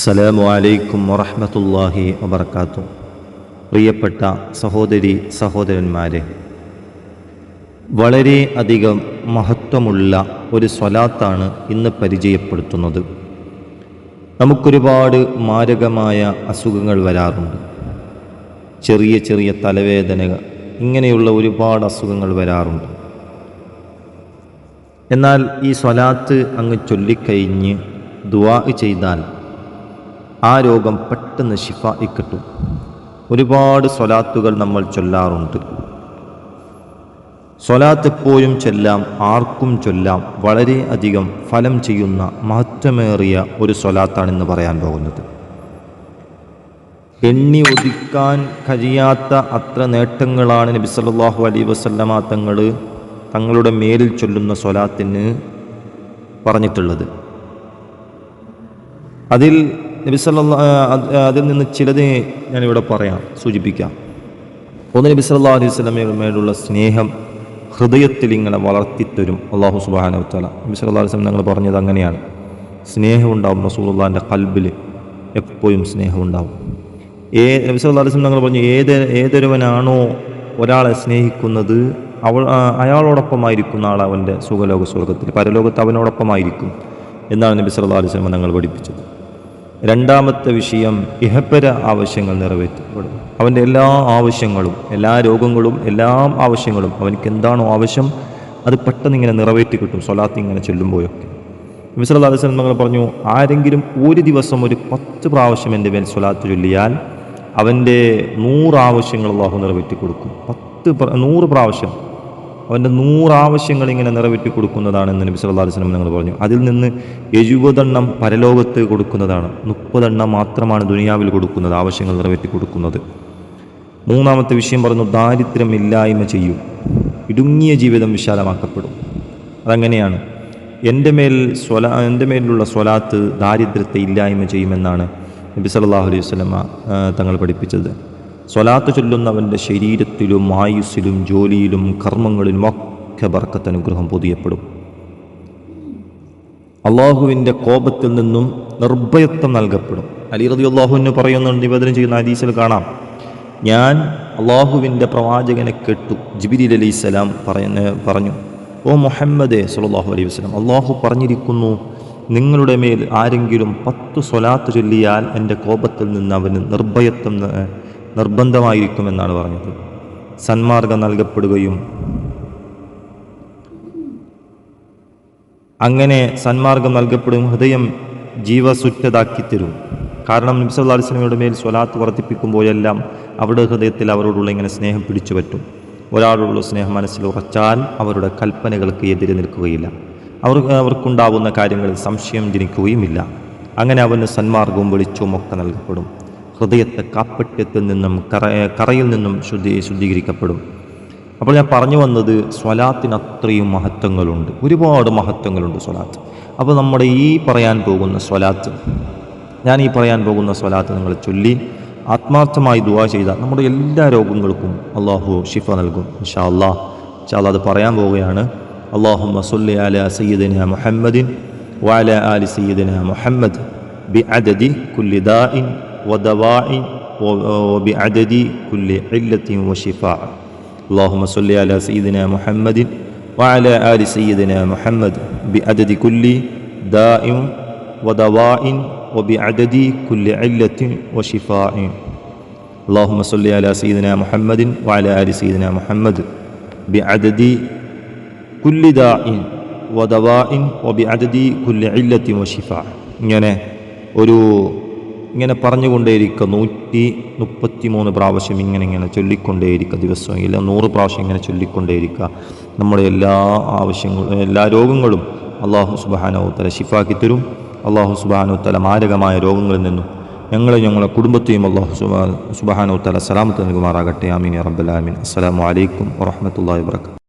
അസ്സലാമു അലൈക്കും വറഹമത്തല്ലാഹി വബർക്കാത്തു പ്രിയപ്പെട്ട സഹോദരി സഹോദരന്മാരെ വളരെ അധികം മഹത്വമുള്ള ഒരു സ്വലാത്താണ് ഇന്ന് പരിചയപ്പെടുത്തുന്നത്. നമുക്കൊരുപാട് മാരകമായ അസുഖങ്ങൾ വരാറുണ്ട്. ചെറിയ ചെറിയ തലവേദനകൾ ഇങ്ങനെയുള്ള ഒരുപാട് അസുഖങ്ങൾ വരാറുണ്ട്. എന്നാൽ ഈ സ്വലാത്ത് അങ്ങ് ചൊല്ലിക്കഴിഞ്ഞ് ദുവാ ചെയ്താൽ ആ രോഗം പെട്ടെന്ന് ഷിഫ കിട്ടും. ഒരുപാട് സ്വലാത്തുകൾ നമ്മൾ ചൊല്ലാറുണ്ട്. സ്വലാത്ത് എപ്പോഴും ചൊല്ലാം ആർക്കും ചൊല്ലാം വളരെ അധികം ഫലം ചെയ്യുന്ന മഹത്വമേറിയ ഒരു സ്വലാത്താണെന്ന് പറയാൻ പോകുന്നത്. എണ്ണി ഒതുക്കാൻ കഴിയാത്ത അത്ര നേട്ടങ്ങളാണ് നബി സല്ലല്ലാഹു അലൈഹി വസല്ലമ തങ്ങൾ തങ്ങളുടെ മേലിൽ ചൊല്ലുന്ന സ്വലാത്തിന് പറഞ്ഞിട്ടുള്ളത്. അതിൽ നബി സല്ലല്ലാ അതിൽ നിന്ന് ചിലത് ഞാനിവിടെ പറയാം സൂചിപ്പിക്കാം. ഒന്ന് നബി സല്ലാ അലൈഹി വസല്ലമയുടെ സ്നേഹം ഹൃദയത്തിൽ ഇങ്ങനെ വളർത്തിത്തരും അള്ളാഹു സുബാന തല നബി സല്ലാ അലൈഹി സ്വലം ഞങ്ങൾ പറഞ്ഞത് അങ്ങനെയാണ്. സ്നേഹമുണ്ടാവും റസൂലുള്ളാഹിന്റെ കൽബിൽ എപ്പോഴും സ്നേഹമുണ്ടാവും ഏ നബി സല്ലാ അലൈഹി സ്വലം ഞങ്ങൾ പറഞ്ഞു ഏത് ഏതൊരുവനാണോ ഒരാളെ സ്നേഹിക്കുന്നത് അവൾ അയാളോടൊപ്പമായിരിക്കുന്ന ആൾ അവന്റെ സുഖലോക സ്വർഗത്തിൽ പരലോകത്ത് അവനോടൊപ്പമായിരിക്കും എന്നാണ് നബി സല്ലാ അലൈഹി സ്വലം ഞങ്ങൾ പഠിപ്പിച്ചത്. രണ്ടാമത്തെ വിഷയം ഇഹപ്പര ആവശ്യങ്ങൾ നിറവേറ്റപ്പെടും അവന്റെ എല്ലാ ആവശ്യങ്ങളും എല്ലാ രോഗങ്ങളും എല്ലാ ആവശ്യങ്ങളും അവനക്ക് എന്താണോ ആവശ്യം അത് പെട്ടെന്ന് ഇങ്ങനെ നിറവേറ്റി കിട്ടും സ്വലാത്ത് ഇങ്ങനെ ചെല്ലുമ്പോഴൊക്കെ. മിസ്രൽ അലൈഹി നിങ്ങൾ പറഞ്ഞു ആരെങ്കിലും ഒരു ദിവസം ഒരു പത്ത് പ്രാവശ്യം എന്റെ മേൽ സ്വലാത്ത് ചൊല്ലിയാൽ അവന്റെ നൂറാവശ്യങ്ങൾ അള്ളാഹു നിറവേറ്റി കൊടുക്കും. പത്ത് നൂറ് പ്രാവശ്യം അവന്റെ നൂറാവശ്യങ്ങൾ ഇങ്ങനെ നിറവേറ്റി കൊടുക്കുന്നതാണെന്ന് നബി സല്ലല്ലാഹു അലൈഹി വസല്ലം നിങ്ങൾ പറഞ്ഞു. അതിൽ നിന്ന് എഴുപതെണ്ണം പരലോകത്ത് കൊടുക്കുന്നതാണ്. മുപ്പതെണ്ണം മാത്രമാണ് ദുനിയാവിൽ കൊടുക്കുന്നത് ആവശ്യങ്ങൾ നിറവേറ്റി കൊടുക്കുന്നത്. മൂന്നാമത്തെ വിഷയം പറഞ്ഞു ദാരിദ്ര്യം ഇല്ലായ്മ ചെയ്യും. ഇടുങ്ങിയ ജീവിതം വിശാലമാക്കപ്പെടും. അതങ്ങനെയാണ്. എന്റെ മേൽ സ്വല എന്റെ മേലുള്ള സ്വലാത്ത് ദാരിദ്ര്യത്തെ ഇല്ലായ്മ ചെയ്യുമെന്നാണ് നബി സല്ലല്ലാഹു അലൈഹി വസ്ലമ തങ്ങൾ പഠിപ്പിച്ചത്. സ്വലാത്ത് ചൊല്ലുന്നവന്റെ ശരീരത്തിലും ആയുസ്സിലും ജോലിയിലും കർമ്മങ്ങളിലും ഒക്കെ ബർക്കത്ത് അനുഗ്രഹം പൊതിയപ്പെടും. അള്ളാഹുവിന്റെ കോപത്തിൽ നിന്നും നിർഭയത്വം നൽകപ്പെടും. അലി റതി അള്ളാഹുവിന് പറയുന്ന നിവേദനം ചെയ്യുന്ന ഹദീസിൽ കാണാം. ഞാൻ അള്ളാഹുവിന്റെ പ്രവാചകനെ കേട്ടു ജിബിരി അലി പറയുന്ന പറഞ്ഞു ഓ മുഹമ്മദെ സലാഹു അലൈഹി വസ്ലാം അള്ളാഹു പറഞ്ഞിരിക്കുന്നു നിങ്ങളുടെ മേൽ ആരെങ്കിലും പത്ത് സ്വലാത്ത് ചൊല്ലിയാൽ എന്റെ കോപത്തിൽ നിന്ന് അവന് നിർഭയത്വം നിർബന്ധമായിരിക്കുമെന്നാണ് പറഞ്ഞത്. സന്മാർഗം നൽകപ്പെടുകയും അങ്ങനെ സന്മാർഗം നൽകപ്പെടും ഹൃദയം ജീവസുറ്റതാക്കി തരും കാരണം നബ്സല്ലാ മേൽ സ്വലാത്ത് വർദ്ധിപ്പിക്കുമ്പോഴെല്ലാം അവരുടെ ഹൃദയത്തിൽ അവരോടുള്ള ഇങ്ങനെ സ്നേഹം പിടിച്ചു പറ്റും. ഒരാളോടുള്ള സ്നേഹം മനസ്സിൽ ഉറച്ചാൽ അവരുടെ കൽപ്പനകൾക്ക് എതിരെ നിൽക്കുകയില്ല. അവർ അവർക്കുണ്ടാവുന്ന കാര്യങ്ങളിൽ സംശയം ജനിക്കുകയുമില്ല. അങ്ങനെ അവന് സന്മാർഗവും വെളിച്ചവും ഒക്കെ നൽകപ്പെടും. ഹൃദയത്തെ കാപ്പട്യത്തിൽ നിന്നും കറ കറയിൽ നിന്നും ശുദ്ധി ശുദ്ധീകരിക്കപ്പെടും. അപ്പോൾ ഞാൻ പറഞ്ഞു വന്നത് സ്വലാത്തിന് അത്രയും മഹത്വങ്ങളുണ്ട്. ഒരുപാട് മഹത്വങ്ങളുണ്ട് സ്വലാത്ത്. അപ്പോൾ നമ്മുടെ ഈ പറയാൻ പോകുന്ന സ്വലാത്ത് ഞാൻ ഈ പറയാൻ പോകുന്ന സ്വലാത്ത് നിങ്ങൾ ചൊല്ലി ആത്മാർത്ഥമായി ദുവാ ചെയ്താൽ നമ്മുടെ എല്ലാ രോഗങ്ങൾക്കും അള്ളാഹു ഷിഫ നൽകും ഇൻഷാ അല്ലാ ഇൻഷാ അത് പറയാൻ പോവുകയാണ്. അള്ളാഹു മസുല്ലി അല സയ്യിദിന മുഹമ്മദിൻ വാല അലി സയ്യിദിന മുഹമ്മദ് ബി അദദി കുല്ലിദാ ദാഇൻ ودواء وبعدد كل علة وشفاء. اللهم صل على سيدنا محمد وعلى آل سيدنا محمد بعدد كل داء ودواء وبعدد كل علة وشفاء. اللهم صل على سيدنا محمد وعلى آل سيدنا محمد بعدد كل داء ودواء وبعدد كل علة وشفاء. يعني أولو പറഞ്ഞുകൊണ്ടേയിരിക്കുക. നൂറ്റി മുപ്പത്തി മൂന്ന് പ്രാവശ്യം ഇങ്ങനെ ഇങ്ങനെ ചൊല്ലിക്കൊണ്ടേയിരിക്കുക ദിവസവും ഇല്ല നൂറ് പ്രാവശ്യം ഇങ്ങനെ ചൊല്ലിക്കൊണ്ടേയിരിക്കുക. നമ്മുടെ എല്ലാ ആവശ്യങ്ങളും എല്ലാ രോഗങ്ങളും അള്ളാഹു സുബാനോത്തല ഷിഫാക്കി തരും. അള്ളാഹു സുബാനോത്തല മാരകമായ രോഗങ്ങളിൽ നിന്നും ഞങ്ങളെ ഞങ്ങളുടെ കുടുംബത്തെയും അള്ളാഹു സുബാ സുബാനോത്തല സലാമത്ത് നൽകുമാറാകട്ടെ. ആമീൻ റബ്ബലാമീൻ അസ്സലാമു അലൈക്കും വറഹമത്തല്ലാ വാബർക്കാത്തു